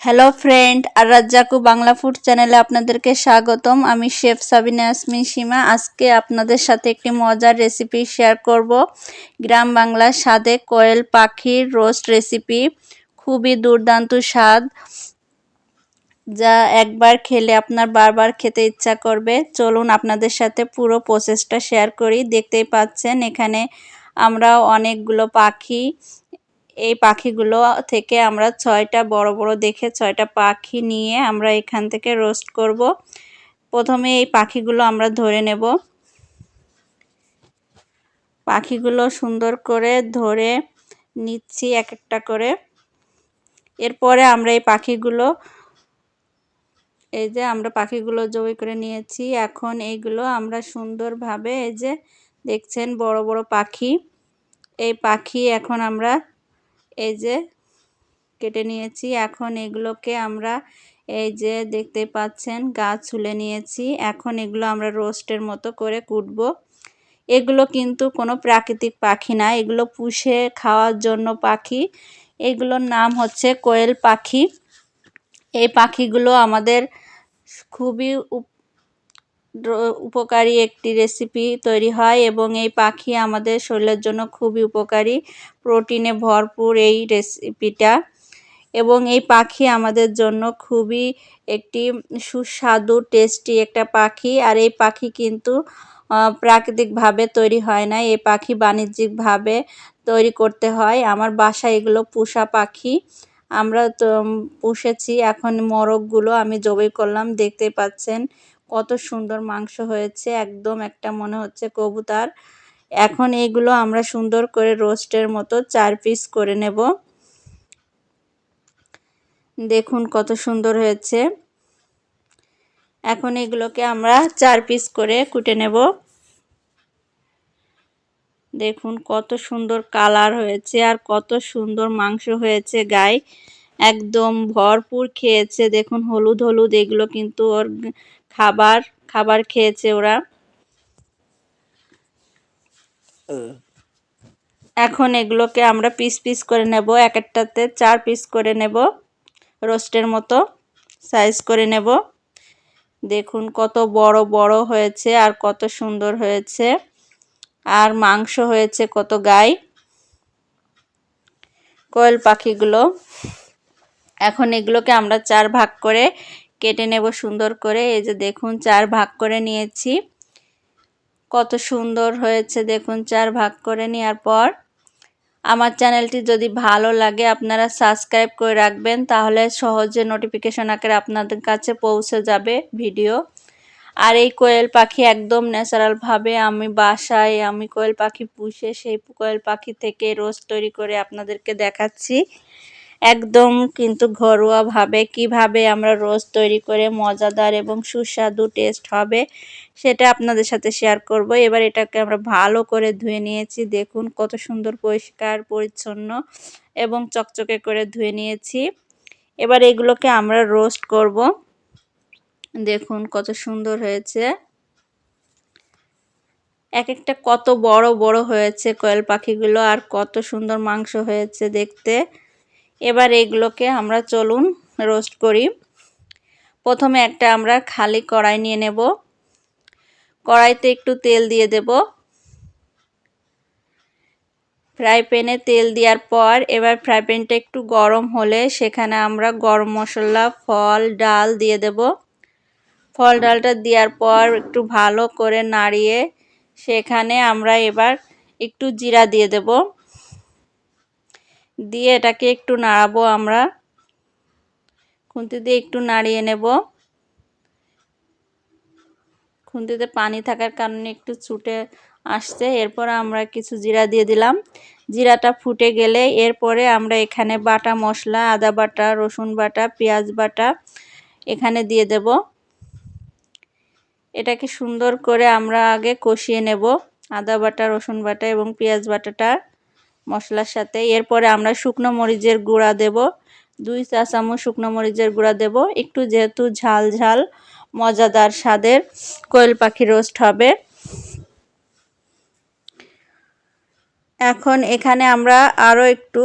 Hello friend আর রাজ্জাকু Bangla food চ্যানেলে আপনাদেরকে স্বাগতম। আমি শেফ সাবিনা আসমিন সীমা আজকে আপনাদের সাথে একটি মজার রেসিপি শেয়ার করব। গ্রাম বাংলার স্বাদে কোয়েল পাখির রোস্ট রেসিপি খুবই দুর্দান্ত স্বাদ। যা একবার খেলে আপনার বারবার খেতে ইচ্ছা করবে। চলুন আপনাদের সাথে পুরো প্রসেসটা শেয়ার করি। দেখতেই পাচ্ছেন, এখানে আমরা অনেকগুলো পাখি এই পাখিগুলো থেকে আমরা ছয়টা বড় বড় দেখে ছয়টা পাখি নিয়ে আমরা এখান থেকে রোস্ট করব। প্রথমে এই পাখিগুলো আমরা ধরে নেব। পাখিগুলো সুন্দর করে ধরে নিচ্ছি এক একটা করে। এরপরে আমরা এই পাখিগুলো, এই যে আমরা পাখিগুলো জবি করে নিয়েছি। এখন এইগুলো আমরা সুন্দরভাবে এই যে দেখছেন বড় বড় পাখি। এই পাখি এখন আমরা এই যে কেটে নিয়েছি। এখন এগুলোকে আমরা এই যে দেখতে পাচ্ছেন, গাছ ছুলে নিয়েছি। এখন এগুলো আমরা রোস্টের মতো করে কুটবো। এগুলো কিন্তু কোনো প্রাকৃতিক পাখি না। এগুলো পুষে খাওয়ার জন্য পাখি। এগুলোর নাম হচ্ছে কোয়েল পাখি। এই পাখিগুলো আমাদের খুবই উপকারী একটি রেসিপি তৈরি হয় এবং এই পাখি আমাদের শরীরের জন্য খুবই উপকারী। প্রোটিনে ভরপুর এই রেসিপিটা এবং এই পাখি আমাদের জন্য খুবই একটি সুস্বাদু টেস্টি একটা পাখি। আর এই পাখি কিন্তু প্রাকৃতিকভাবে তৈরি হয় না। এই পাখি বাণিজ্যিকভাবে তৈরি করতে হয়। আমার বাসায় এগুলো পোষা পাখি। আমরা তো পুষেছি। এখন মোরগগুলো আমি জবাই করলাম। দেখতে পাচ্ছেন কত সুন্দর মাংস হয়েছে, একদম একটা মনে হচ্ছে কবুতার। এখন এইগুলো আমরা সুন্দর করে রোস্টের মতো চার পিস করে নেব। দেখুন কত সুন্দর হয়েছে। এখন এগুলোকে আমরা চার পিস করে কুটে নেব। দেখুন কত সুন্দর কালার হয়েছে আর কত সুন্দর মাংস হয়েছে গায়ে। একদম ভরপুর খেয়েছে। দেখুন হলুদ হলুদ, এগুলো কিন্তু ওর খাবার খাবার খেয়েছে ওরা। এখন এগুলোকে আমরা পিস পিস করে নেব এক একটাতে চার পিস করে নেব রোস্টের মতো সাইজ করে নেব। দেখুন কত বড় বড় হয়েছে আর কত সুন্দর হয়েছে। আর মাংস হয়েছে কত গায়ে কোয়েল পাখিগুলো। এখন এগুলোকে আমরা চার ভাগ করে কেটে নেব সুন্দর করে। এই যে দেখুন, চার ভাগ করে নিয়েছি। কত সুন্দর হয়েছে, দেখুন, চার ভাগ করে নেওয়ার পর। আমার চ্যানেলটি যদি ভালো লাগে, আপনারা সাবস্ক্রাইব করে রাখবেন, তাহলে সহজে নোটিফিকেশন আকারে আপনাদের কাছে পৌঁছে যাবে ভিডিও। আর এই কোয়েল পাখি একদম ন্যাচারালভাবে আমি বাসায়, আমি কোয়েল পাখি পুষে, সেই কোয়েল পাখি থেকে রোজ তৈরি করে আপনাদেরকে দেখাচ্ছি। একদম কিন্তু ঘরোয়াভাবে কীভাবে আমরা রোজ তৈরি করে মজাদার এবং সুস্বাদু টেস্ট হবে সেটা আপনাদের সাথে শেয়ার করব। এবার এটাকে আমরা ভালো করে ধুয়ে নিয়েছি। দেখুন কত সুন্দর পরিষ্কার, পরিচ্ছন্ন এবং চকচকে করে ধুয়ে নিয়েছি। এবার এগুলোকে আমরা রোস্ট করব। দেখুন কত সুন্দর হয়েছে। এক একটা কত বড় বড় হয়েছে কয়েল পাখিগুলো আর কত সুন্দর মাংস হয়েছে দেখতে। এবার এগুলোকে আমরা চলুন রোস্ট করি। প্রথমে একটা আমরা খালি কড়াই নিয়ে নেব। কড়াইতে একটু তেল দিয়ে দেব। ফ্রাই প্যানে তেল দেওয়ার পর এবার ফ্রাই প্যানটা একটু গরম হলে সেখানে আমরা গরম মশলা, ফল, ডাল দিয়ে দেব। ফল, ডালটা দেওয়ার পর একটু ভালো করে নাড়িয়ে সেখানে আমরা এবার একটু জিরা দিয়ে দেব। দিয়ে এটাকে একটু নাড়াবো আমরা। খুন্তি দিয়ে একটু নাড়িয়ে নেব। খুন্তিতে পানি থাকার কারণে একটু ছুটে আসছে। এরপর আমরা কিছু জিরা দিয়ে দিলাম। জিরাটা ফুটে গেলে এরপরে আমরা এখানে বাটা মশলা, আদা বাটা, রসুন বাটা, পেঁয়াজ বাটা এখানে দিয়ে দেব। এটাকে সুন্দর করে আমরা আগে কষিয়ে নেব। আদা বাটা, রসুন বাটা এবং পেঁয়াজ বাটাটা। মশলার সাথে। এরপরে আমরা শুকনো মরিচের গুঁড়া দেব। দুই চা চামচ শুকনো মরিচের গুঁড়া দেব। একটু যেহেতু ঝাল ঝাল, মজাদার স্বাদের কোয়েল পাখি রোস্ট হবে। এখন এখানে আমরা আরও একটু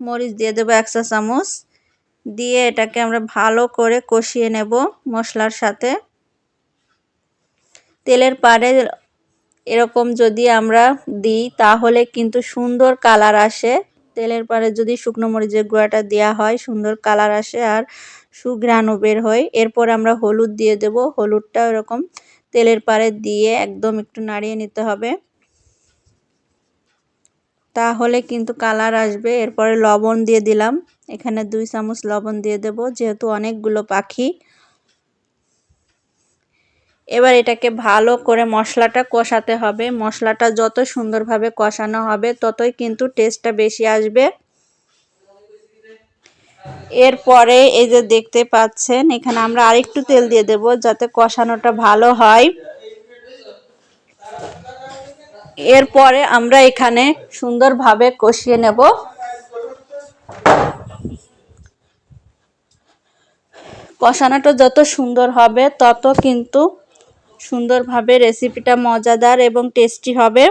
মরিচ দিয়ে দেবো, এক চা চামচ। দিয়ে এটাকে আমরা ভালো করে কষিয়ে নেব মশলার সাথে। তেলের পাড়ে এরকম যদি আমরা দিই, তাহলে কিন্তু সুন্দর কালার আসে। তেলের পাড়ে যদি শুকনো মরিচের গুঁড়াটা দেওয়া হয়, সুন্দর কালার আসে আর সুঘ্রাণও বের হয়। এরপর আমরা হলুদ দিয়ে দেব। হলুদটা এরকম তেলের পাড়ে দিয়ে একদম একটু নাড়িয়ে নিতে হবে। তাহলে কিন্তু কালার আসবে। এরপরে লবণ দিয়ে দিলাম। এখানে দুই চামচ লবণ দিয়ে দেব। যেহেতু অনেকগুলো পাখি এবার এটাকে ভালো করে মশলাটা কষাতে হবে। মশলাটা যত সুন্দরভাবে কষানো হবে, ততই কিন্তু টেস্টটা বেশি আসবে। এরপরে এই যে দেখতে পাচ্ছেন, এখানে আমরা আরেকটু তেল দিয়ে দেব যাতে কষানোটা ভালো হয়। এরপরে আমরা এখানে সুন্দরভাবে কষিয়ে নেব। কষানোটা যত সুন্দর হবে, তত কিন্তু সুন্দরভাবে রেসিপিটা মজাদার এবং টেস্টি হবে।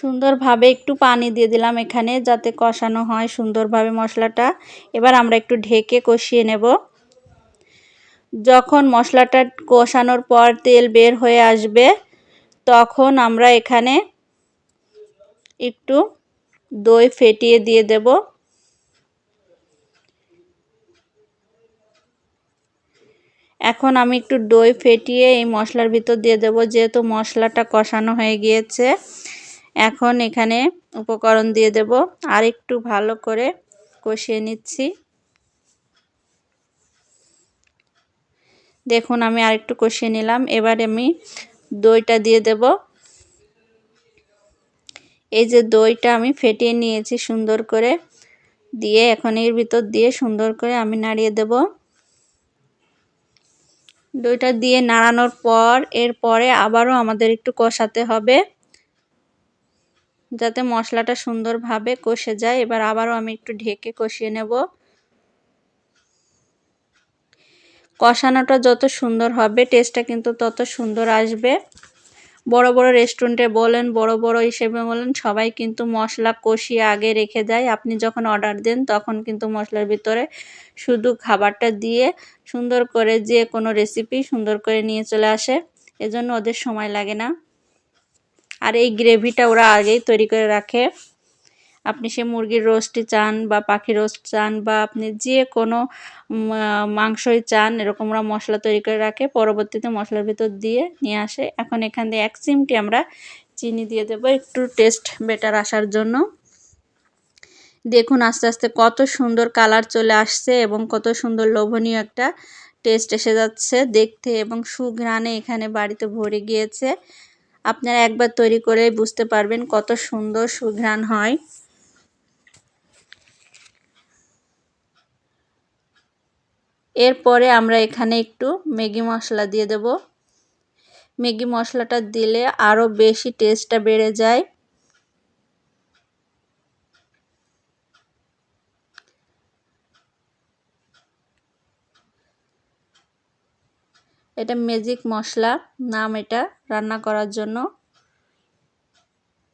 সুন্দরভাবে একটু পানি দিয়ে দিলাম এখানে যাতে কষানো হয় সুন্দরভাবে মশলাটা। এবার আমরা একটু ঢেকে কষিয়ে নেব। যখন মশলাটা কষানোর পর তেল বের হয়ে আসবে, তখন আমরা এখানে একটু দই ফেটিয়ে দিয়ে দেব। এখন আমি একটু দই ফেটিয়ে এই মশলার ভিতর দিয়ে দেব, যেহেতু মশলাটা কষানো হয়ে গিয়েছে। এখন এখানে উপকরণ দিয়ে দেব, আর একটু ভালো করে কষিয়ে নিচ্ছি। দেখুন, আমি আরেকটু কষিয়ে নিলাম, এবার আমি দইটা দিয়ে দেব। এই যে দইটা আমি ফেটিয়ে নিয়েছি সুন্দর করে, দিয়ে এখন এর ভিতর দিয়ে সুন্দর করে আমি নাড়িয়ে দেব। দইটা দিয়ে নাড়ানোর পর এরপরে আবারও আমাদের একটু কষাতে হবে, যাতে মশলাটা সুন্দরভাবে কষে যায়। এবার আবারও আমি একটু ঢেকে কষিয়ে নেব। কষানোটা যত সুন্দর হবে টেস্টটা কিন্তু তত সুন্দর আসবে। বড় বড় রেস্টুরেন্টে বলেন, বড় বড় হিসেবে বলেন, সবাই কিন্তু মশলা কষিয়ে আগে রেখে দেয়। আপনি যখন অর্ডার দেন, তখন কিন্তু মশলার ভিতরে শুধু খাবারটা দিয়ে সুন্দর করে যে কোনো রেসিপি সুন্দর করে নিয়ে চলে আসে। এজন্য ওদের সময় লাগে না। আর এই গ্রেভিটা ওরা আগেই তৈরি করে রাখে। আপনি সে মুরগির রোস্টই চান বা পাখি রোস্ট চান বা আপনি যে কোনো মাংসই চান, এরকম ওরা মশলা তৈরি করে রাখে, পরবর্তীতে মশলার ভিতর দিয়ে নিয়ে আসে। এখন এখান দিয়ে এক চিমটি আমরা চিনি দিয়ে দেবো, একটু টেস্ট বেটার আসার জন্য। দেখুন আস্তে আস্তে কত সুন্দর কালার চলে আসছে এবং কত সুন্দর লোভনীয় একটা টেস্ট এসে যাচ্ছে দেখতে এবং সুঘ্রাণে এখানে বাড়িতে ভরে গিয়েছে। আপনারা একবার তৈরি করে বুঝতে পারবেন কত সুন্দর সুঘ্রাণ হয়। এরপরে আমরা এখানে একটু ম্যাগি মশলা দিয়ে দেব। ম্যাগি মশলাটা দিলে আরও বেশি টেস্টটা বেড়ে যায়। এটা ম্যাজিক মশলা, নাম এটা রান্না করার জন্য।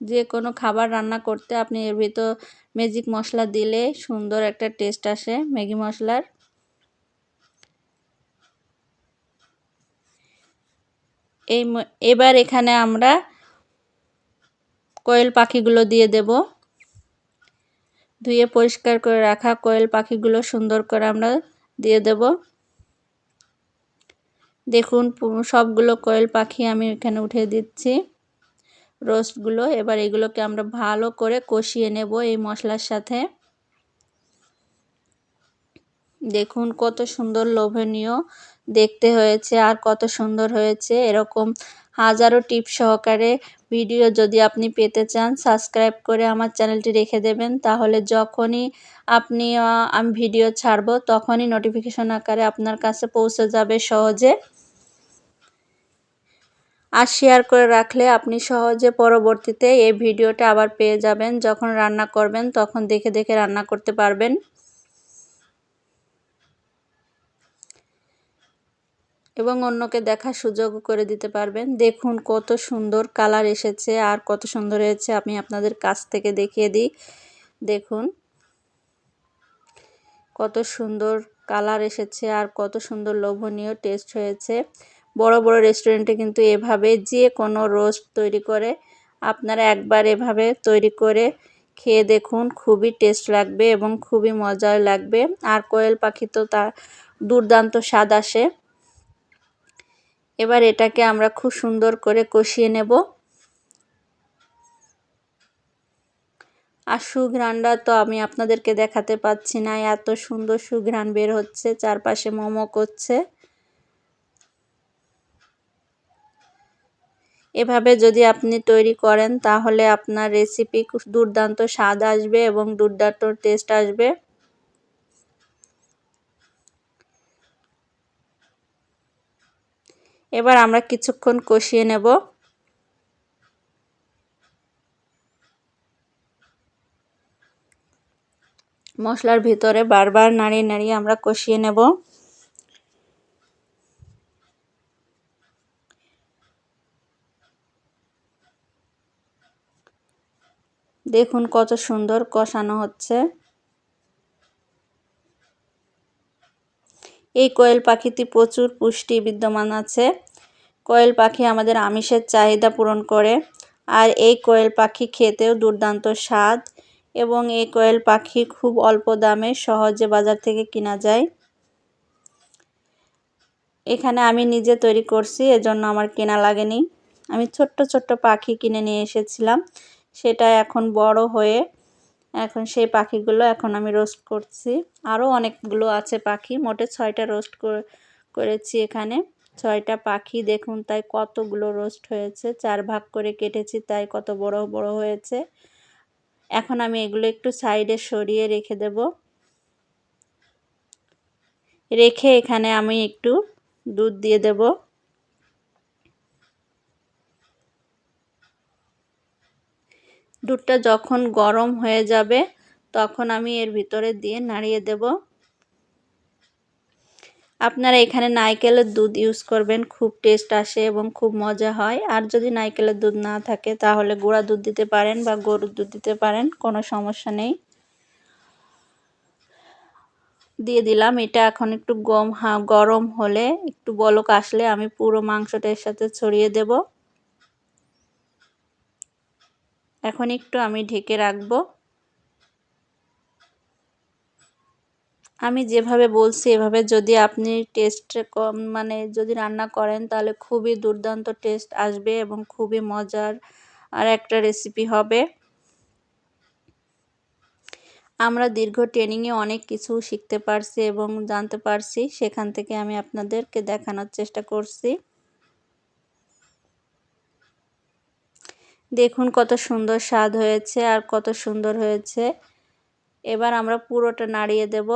যে কোনো খাবার রান্না করতে আপনি এর ভিতর ম্যাজিক মশলা দিলে সুন্দর একটা টেস্ট আসে ম্যাগি মশলার। এই এবার এখানে আমরা কোয়েল পাখিগুলো দিয়ে দেব। ধুয়ে পরিষ্কার করে রাখা কোয়েল পাখিগুলো সুন্দর করে আমরা দিয়ে দেব। দেখুন সবগুলো কোয়েল পাখি আমি এখানে উঠে দিচ্ছি। রোস্টগুলো, এবার এগুলোকে আমরা ভালো করে কষিয়ে নেব এই মশলার সাথে। দেখুন, কত সুন্দর লোভনীয় দেখতে হয়েছে আর কত সুন্দর হয়েছে। এরকম হাজারো টিপ সহকারে ভিডিও যদি আপনি পেতে চান, সাবস্ক্রাইব করে আমার চ্যানেলটি রেখে দেবেন। তাহলে যখনই আপনি আমি ভিডিও ছাড়ব, তখনই নোটিফিকেশন আকারে আপনার কাছে পৌঁছে যাবে সহজে। আর শেয়ার করে রাখলে আপনি সহজে পরবর্তীতে এই ভিডিওটা আবার পেয়ে যাবেন। যখন রান্না করবেন, তখন দেখে দেখে রান্না করতে পারবেন। এবং অন্যকে দেখার সুযোগ করে দিতে পারবেন। দেখুন কত সুন্দর কালার এসেছে আর কত সুন্দর হয়েছে। আমি আপনাদের কাছ থেকে দেখিয়ে দিই। দেখুন। কত সুন্দর কালার এসেছে আর কত সুন্দর লোভনীয় টেস্ট হয়েছে। বড় বড় রেস্টুরেন্টে কিন্তু এভাবে যে কোনো রোস্ট তৈরি করে আপনারা একবার এভাবে তৈরি করে খেয়ে দেখুন। খুবই টেস্ট লাগবে এবং খুবই মজার লাগবে। আর কোয়েল পাখি তো তার দুর্দান্ত স্বাদ আসে। এবার এটাকে আমরা খুব সুন্দর করে কষিয়ে নেব। আর সুঘ্রাণটা তো আমি আপনাদেরকে দেখাতে পাচ্ছি না, এত সুন্দর সুঘ্রাণ বের হচ্ছে, চারপাশে মোমো করছে। এভাবে যদি আপনি তৈরি করেন তাহলে আপনার রেসিপি দুর্দান্ত স্বাদ আসবে এবং দুর্দান্ত টেস্ট আসবে। এবার আমরা কিছুক্ষণ কষিয়ে নেব। মশলার ভিতরে বারবার নাড়িয়ে নাড়িয়ে আমরা কষিয়ে নেব। দেখুন কত সুন্দর কষানো হচ্ছে। এই কোয়েল পাখিতে প্রচুর পুষ্টি বিদ্যমান আছে। কোয়েল পাখি আমাদের আমিষের চাহিদা পূরণ করে। আর এই কোয়েল পাখি খেতেও দুর্দান্ত স্বাদ এবং এই কোয়েল পাখি খুব অল্প দামে সহজে বাজার থেকে কেনা যায়। এখানে আমি নিজে তৈরি করছি, এজন্য আমার কেনা লাগেনি। আমি ছোট্ট ছোট্ট পাখি কিনে নিয়ে এসেছিলাম। সেটা এখন বড় হয়ে এখন সেই পাখিগুলো এখন আমি রোস্ট করছি। আরও অনেকগুলো আছে পাখি, মোটে ছয়টা রোস্ট করেছি এখানে। ছয়টা পাখি, দেখুন তাই কতগুলো রোস্ট হয়েছে। চার ভাগ করে কেটেছি তাই কত বড় বড় হয়েছে। এখন আমি এগুলো একটু সাইডে সরিয়ে রেখে দেব। রেখে এখানে আমি একটু দুধ দিয়ে দেব। দুধটা যখন গরম হয়ে যাবে, তখন আমি এর ভিতরে দিয়ে নাড়িয়ে দেব। আপনারা এখানে নাইকেলের দুধ ইউজ করবেন, খুব টেস্ট আসে এবং খুব মজা হয়। আর যদি নাইকেলের দুধ না থাকে, তাহলে গুঁড়া দুধ দিতে পারেন বা গরুর দুধ দিতে পারেন, কোনো সমস্যা নেই। দিয়ে দিলাম, এটা এখন একটু গম গরম হলে একটু বলক আসলে আমি পুরো মাংসটা এর সাথে ছড়িয়ে দেব। এখন একটু আমি ঢেকে রাখব। আমি যেভাবে বলছি, এভাবে যদি আপনি টেস্ট কম মানে যদি রান্না করেন, তাহলে খুবই দুর্দান্ত টেস্ট আসবে এবং খুবই মজার আর একটা রেসিপি হবে। আমরা দীর্ঘ ট্রেনিংয়ে অনেক কিছু শিখতে পারছি এবং জানতে পারছি। সেখান থেকে আমি আপনাদেরকে দেখানোর চেষ্টা করছি। দেখুন কত সুন্দর স্বাদ হয়েছে আর কত সুন্দর হয়েছে। এবার আমরা পুরোটা নাড়িয়ে দেব।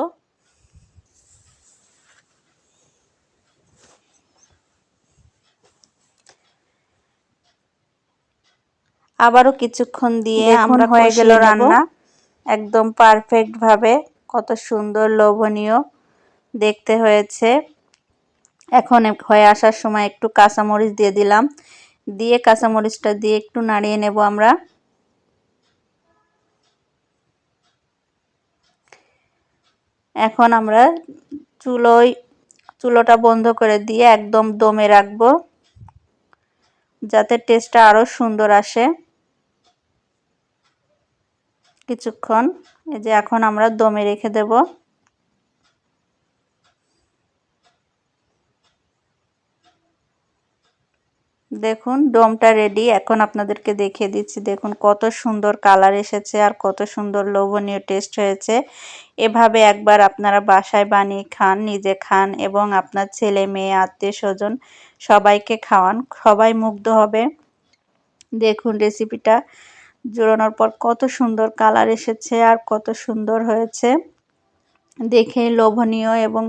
আবারও কিছুক্ষণ দিয়ে আমরা হয়ে গেল রান্না। একদম পারফেক্ট ভাবে কত সুন্দর লোভনীয় দেখতে হয়েছে। এখন হয়ে আসার সময় একটু কাঁচামরিচ দিয়ে দিলাম। দিয়ে কাঁচামরিচটা দিয়ে একটু নাড়িয়ে নেব আমরা। এখন আমরা চুলোয়, চুলোটা বন্ধ করে দিয়ে একদম দমে রাখব, যাতে টেস্টটা আরও সুন্দর আসে। কিছুক্ষণ, এই যে এখন আমরা দমে রেখে দেব। দেখুন, ডোমটা রেডি এখন আপনাদেরকে দেখিয়ে দিচ্ছি, দেখুন কত সুন্দর কালার এসেছে আর কত সুন্দর লোভনীয় টেস্ট হয়েছে। এভাবে একবার আপনারা বাসায় বানিয়ে খান, নিজে খান এবং আপনার ছেলে, মেয়ে, আত্মীয় স্বজন সবাইকে খাওয়ান। সবাই মুগ্ধ হবে। দেখুন রেসিপিটা জোড়ানোর পর কত সুন্দর কালার এসেছে আর কত সুন্দর হয়েছে। দেখে লোভনীয় এবং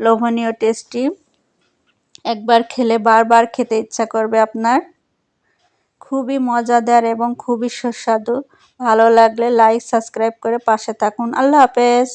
লোভনীয় টেস্টি একবার খেলে বারবার খেতে ইচ্ছা করবে আপনার। খুবই মজাদার এবং খুবই সুস্বাদু। ভালো লাগলে লাইক সাবস্ক্রাইব করে পাশে থাকুন। আল্লাহ হাফেজ।